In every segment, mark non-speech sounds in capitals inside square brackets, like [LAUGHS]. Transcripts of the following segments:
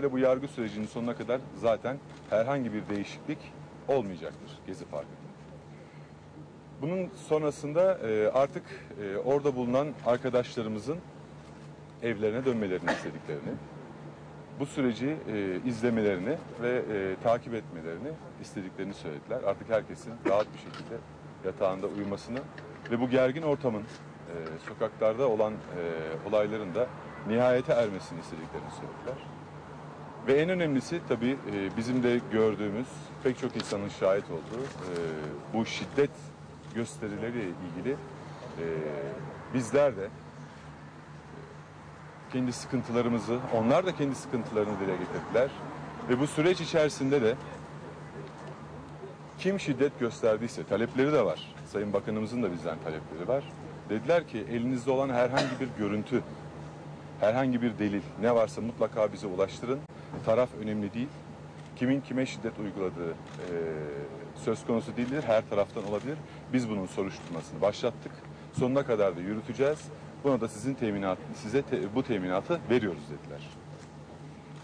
Ve bu yargı sürecinin sonuna kadar zaten herhangi bir değişiklik olmayacaktır Gezi Parkı'nda. Bunun sonrasında e, artık e, orada bulunan arkadaşlarımızın evlerine dönmelerini istediklerini, bu süreci e, izlemelerini ve takip etmelerini istediklerini söylediler. Artık herkesin rahat bir şekilde yatağında uyumasını ve bu gergin ortamın sokaklarda olan olayların da nihayete ermesini istediklerini söylediler. Ve en önemlisi tabii e, bizim de gördüğümüz pek çok insanın şahit olduğu e, bu şiddet gösterileriyle ilgili e, bizler de kendi sıkıntılarımızı, onlar da kendi sıkıntılarını dile getirdiler. Ve bu süreç içerisinde de kim şiddet gösterdiyse talepleri de var. Sayın Bakanımızın da bizden talepleri var. Dediler ki elinizde olan herhangi bir görüntü, herhangi bir delil ne varsa mutlaka bize ulaştırın. Taraf önemli değil. Kimin kime şiddet uyguladığı e, söz konusu değildir. Her taraftan olabilir. Biz bunun soruşturmasını başlattık. Sonuna kadar da yürüteceğiz. Buna da sizin teminat, size te- bu teminatı veriyoruz dediler.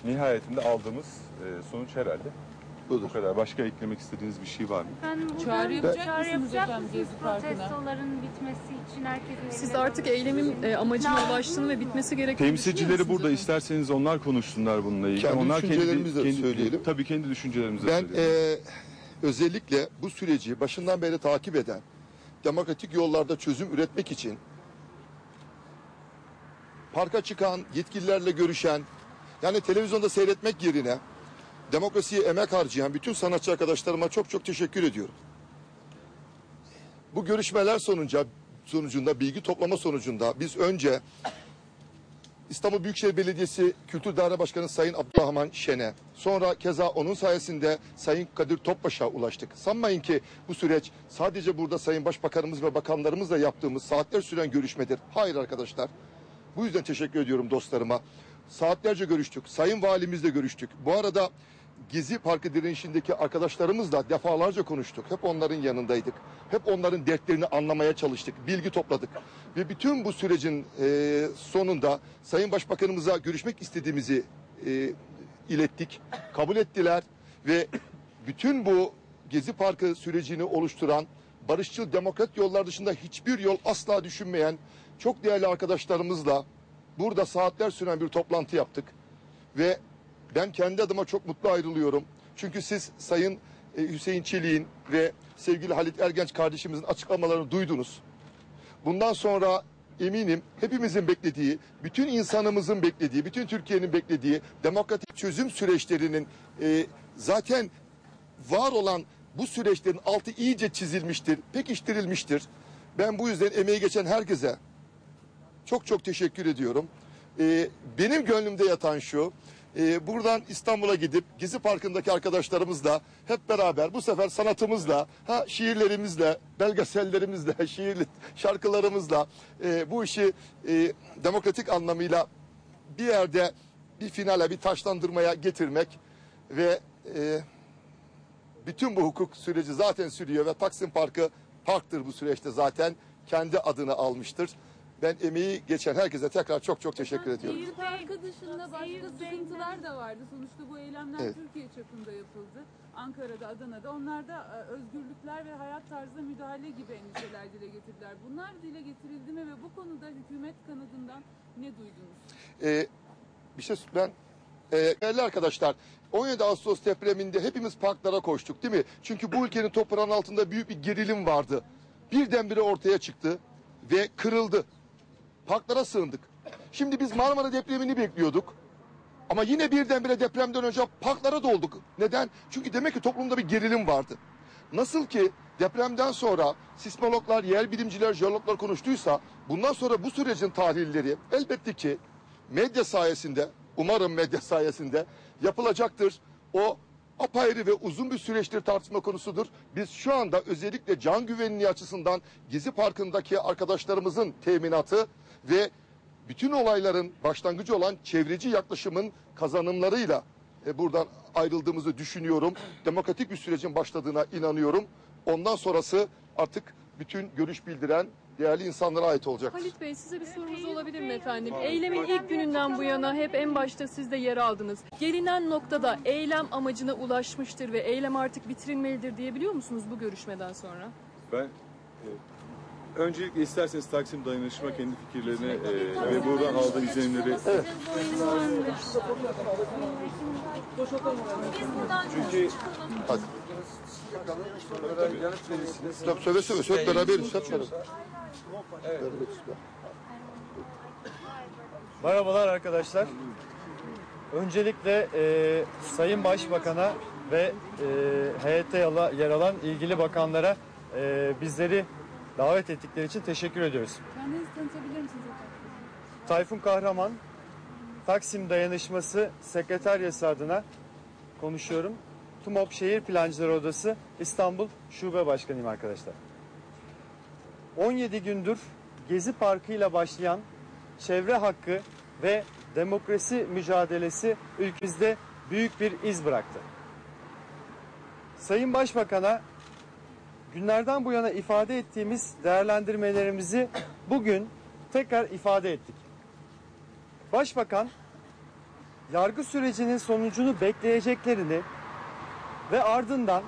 Nihayetinde aldığımız e, sonuç herhalde bu kadar. Başka eklemek istediğiniz bir şey var mı? Efendim Çağrı yapacak çağrı mısınız efendim Gezi Parkı'na? protestoların bitmesi için herkesin Siz artık eylemin e, amacına ulaştığını ve bitmesi gerektiğini Temsilcileri burada musunuz isterseniz onlar konuşsunlar bununla ilgili. Kendi onlar düşüncelerimizi de söyleyelim. Tabii kendi düşüncelerimizi Ben söyleyelim. e, özellikle bu süreci başından beri takip eden, demokratik yollarda çözüm üretmek için parka çıkan, yetkililerle görüşen, yani televizyonda seyretmek yerine demokrasiye emek harcayan bütün sanatçı arkadaşlarıma çok çok teşekkür ediyorum. Bu görüşmeler sonuca, sonucunda, bilgi toplama sonucunda biz önce İstanbul Büyükşehir Belediyesi Kültür Daire Başkanı Sayın Abdurrahman Şen'e, sonra keza onun sayesinde Sayın Kadir Topbaş'a ulaştık. Sanmayın ki bu süreç sadece burada Sayın Başbakanımız ve bakanlarımızla yaptığımız saatler süren görüşmedir. Hayır arkadaşlar. Bu yüzden teşekkür ediyorum dostlarıma. Saatlerce görüştük. Sayın Valimizle görüştük. Bu arada Gezi Parkı direnişindeki arkadaşlarımızla defalarca konuştuk. Hep onların yanındaydık. Hep onların dertlerini anlamaya çalıştık. Bilgi topladık. Ve bütün bu sürecin e, sonunda Sayın Başbakanımıza görüşmek istediğimizi e, ilettik. Kabul ettiler ve bütün bu Gezi Parkı sürecini oluşturan barışçıl demokrat yollar dışında hiçbir yol asla düşünmeyen çok değerli arkadaşlarımızla burada saatler süren bir toplantı yaptık. Ve ben kendi adıma çok mutlu ayrılıyorum. Çünkü siz Sayın e, Hüseyin Çelik'in ve sevgili Halit Ergenç kardeşimizin açıklamalarını duydunuz. Bundan sonra eminim hepimizin beklediği, bütün insanımızın beklediği, bütün Türkiye'nin beklediği demokratik çözüm süreçlerinin e, zaten var olan bu süreçlerin altı iyice çizilmiştir, pekiştirilmiştir. Ben bu yüzden emeği geçen herkese çok çok teşekkür ediyorum. Ee, benim gönlümde yatan şu, e, buradan İstanbul'a gidip Gezi Parkı'ndaki arkadaşlarımızla hep beraber bu sefer sanatımızla, ha şiirlerimizle, belgesellerimizle, [LAUGHS] şiirli şarkılarımızla e, bu işi e, demokratik anlamıyla bir yerde bir finale, bir taşlandırmaya getirmek ve e, bütün bu hukuk süreci zaten sürüyor ve Taksim Parkı parktır bu süreçte zaten kendi adını almıştır. Ben emeği geçen herkese tekrar çok çok teşekkür ediyorum. Seyir Parkı dışında başka Seyir sıkıntılar da vardı. Sonuçta bu eylemler Evet. Türkiye çapında yapıldı. Ankara'da, Adana'da. Onlar da e, özgürlükler ve hayat tarzına müdahale gibi endişeler dile getirdiler. Bunlar dile getirildi mi ve bu konuda hükümet kanadından ne duydunuz? Ee, bir şey ben e, değerli arkadaşlar 17 Ağustos depreminde hepimiz parklara koştuk değil mi? Çünkü bu ülkenin toprağının altında büyük bir gerilim vardı. Birdenbire ortaya çıktı ve kırıldı. Parklara sığındık. Şimdi biz Marmara depremini bekliyorduk. Ama yine birdenbire depremden önce parklara dolduk. Neden? Çünkü demek ki toplumda bir gerilim vardı. Nasıl ki depremden sonra sismologlar, yer bilimciler, jeologlar konuştuysa bundan sonra bu sürecin tahlilleri elbette ki medya sayesinde, umarım medya sayesinde yapılacaktır. O apayrı ve uzun bir süreçtir tartışma konusudur. Biz şu anda özellikle can güvenliği açısından Gezi Parkı'ndaki arkadaşlarımızın teminatı ve bütün olayların başlangıcı olan çevreci yaklaşımın kazanımlarıyla e, buradan ayrıldığımızı düşünüyorum. Demokratik bir sürecin başladığına inanıyorum. Ondan sonrası artık bütün görüş bildiren değerli insanlara ait olacak. Halit Bey size bir sorumuz olabilir mi efendim? Eylemin ilk gününden bu yana hep en başta siz de yer aldınız. Gelinen noktada eylem amacına ulaşmıştır ve eylem artık bitirilmelidir diyebiliyor musunuz bu görüşmeden sonra? Ben e, öncelikle isterseniz Taksim Dayanışma kendi fikirlerini e, ve buradan aldığı izlenimleri çünkü Hadi. Tabii söyle söyle söyle beraberiz. Hep beraber. Beraberiz. Merhabalar arkadaşlar. Öncelikle e, Sayın Başbakan'a ve e, heyette yala- yer alan ilgili bakanlara e, bizleri davet ettikleri için teşekkür ediyoruz. Kendinizi tanıtabilir misiniz efendim? Tayfun Kahraman, Taksim Dayanışması Sekreteryası adına konuşuyorum. TUMOP Şehir Plancıları Odası İstanbul Şube Başkanıyım arkadaşlar. 17 gündür Gezi Parkı ile başlayan çevre hakkı ve demokrasi mücadelesi ülkemizde büyük bir iz bıraktı. Sayın Başbakan'a günlerden bu yana ifade ettiğimiz değerlendirmelerimizi bugün tekrar ifade ettik. Başbakan yargı sürecinin sonucunu bekleyeceklerini ve ardından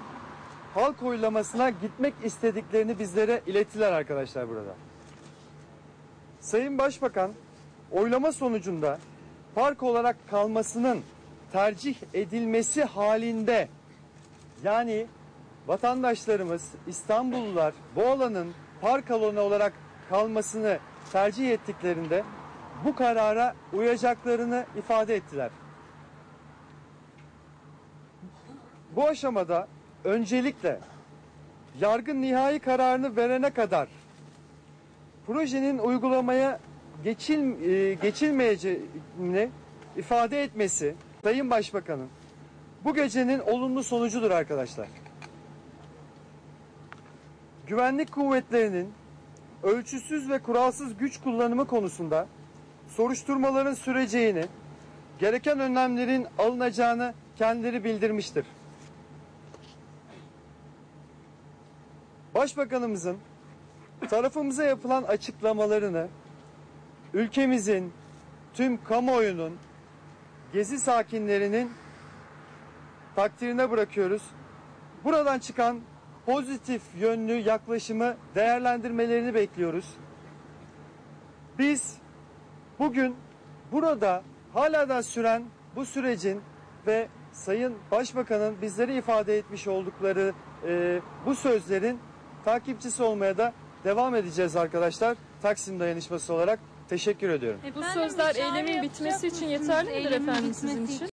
halk oylamasına gitmek istediklerini bizlere ilettiler arkadaşlar burada. Sayın Başbakan oylama sonucunda park olarak kalmasının tercih edilmesi halinde yani vatandaşlarımız İstanbullular bu alanın park alanı olarak kalmasını tercih ettiklerinde bu karara uyacaklarını ifade ettiler. Bu aşamada öncelikle yargı nihai kararını verene kadar projenin uygulamaya geçil, e, geçilmeyeceğini ifade etmesi Sayın Başbakan'ın bu gecenin olumlu sonucudur arkadaşlar. Güvenlik kuvvetlerinin ölçüsüz ve kuralsız güç kullanımı konusunda soruşturmaların süreceğini, gereken önlemlerin alınacağını kendileri bildirmiştir. Başbakanımızın tarafımıza yapılan açıklamalarını ülkemizin tüm kamuoyunun gezi sakinlerinin takdirine bırakıyoruz. Buradan çıkan pozitif yönlü yaklaşımı değerlendirmelerini bekliyoruz. Biz bugün burada hala da süren bu sürecin ve Sayın Başbakan'ın bizlere ifade etmiş oldukları e, bu sözlerin takipçisi olmaya da devam edeceğiz arkadaşlar. Taksim Dayanışması olarak teşekkür ediyorum. Bu Efendim, sözler eylemin bitmesi için yeterli midir efendim sizin için?